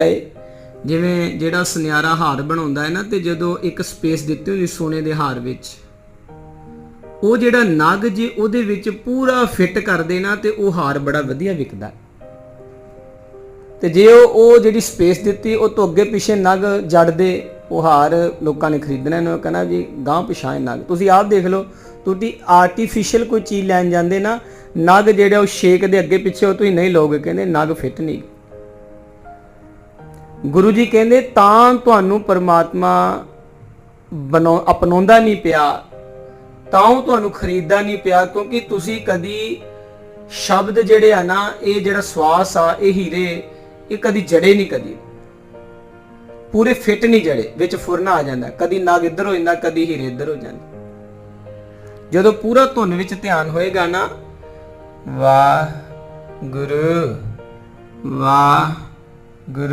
ਹੈ। ਜਿਵੇਂ ਜਿਹੜਾ ਸੁਨਿਆਰਾ ਹਾਰ ਬਣਾਉਂਦਾ ਹੈ ਨਾ, ਤੇ ਜਦੋਂ ਇੱਕ ਸਪੇਸ ਦਿੱਤੀ ਹੁੰਦੀ ਸੋਨੇ ਦੇ ਹਾਰ ਵਿੱਚ, ਉਹ ਜਿਹੜਾ ਨਗ ਜੇ ਉਹਦੇ ਵਿੱਚ ਪੂਰਾ ਫਿੱਟ ਕਰਦੇ ਨਾ, ਤੇ ਉਹ ਹਾਰ ਬੜਾ ਵਧੀਆ ਵਿਕਦਾ ਤੇ ਜੇ ਉਹ ਉਹ ਜਿਹੜੀ ਸਪੇਸ ਦਿੱਤੀ, ਉਹ ਤੋਂ ਅੱਗੇ ਪਿੱਛੇ ਨਗ ਜੜਦੇ ਉਹ ਹਾਰ ਲੋਕਾਂ ਨੇ ਖਰੀਦਣਾ ਇਹਨੂੰ ਕਹਿੰਦਾ ਜੀ ਗਾਂ ਪਿਛਾਂ ਨਗ। ਤੁਸੀਂ ਆਪ ਦੇਖ ਲਓ ਤੁਸੀਂ ਆਰਟੀਫੀਸ਼ੀਅਲ ਕੋਈ ਚੀਜ਼ ਲੈਣ ਜਾਂਦੇ ਨਾ, ਨਗ ਜਿਹੜਾ ਉਹ ਸ਼ੇਕ ਦੇ ਅੱਗੇ ਪਿੱਛੇ ਉਹ ਤੁਸੀਂ ਨਹੀਂ ਲਓਗੇ, ਕਹਿੰਦੇ ਨਗ ਫਿੱਟ ਨਹੀਂ। ਗੁਰੂ ਜੀ ਕਹਿੰਦੇ, ਤਾਂ ਤੁਹਾਨੂੰ ਪਰਮਾਤਮਾ ਬਣਾਉ ਅਪਣਾਉਂਦਾ ਨਹੀਂ ਪਿਆ, ਤਾਂ ਉਹ ਤੁਹਾਨੂੰ ਖਰੀਦਦਾ ਨਹੀਂ ਪਿਆ, ਕਿਉਂਕਿ ਤੁਸੀਂ ਕਦੀ ਸ਼ਬਦ ਜਿਹੜੇ ਆ ਨਾ, ਇਹ ਜਿਹੜਾ ਸਵਾਸ ਆ, ਇਹ ਹੀਰੇ, ਇਹ ਕਦੀ ਜੜੇ ਨਹੀਂ ਕਦੀ। ਪੂਰੇ ਫਿੱਟ ਨਹੀਂ ਜੜੇ, ਵਿੱਚ ਫੁਰਨਾ ਆ ਜਾਂਦਾ। ਕਦੀ ਨਾਗ ਇੱਧਰ ਹੋ ਜਾਂਦਾ, ਕਦੀ ਹੀਰੇ ਇੱਧਰ ਹੋ ਜਾਂਦੇ। ਜਦੋਂ ਪੂਰਾ ਧੁਨ ਵਿੱਚ ਧਿਆਨ ਹੋਏਗਾ ਨਾ ਵਾਹ ਗੁਰੂ ਵਾਹ ਗੁਰੂ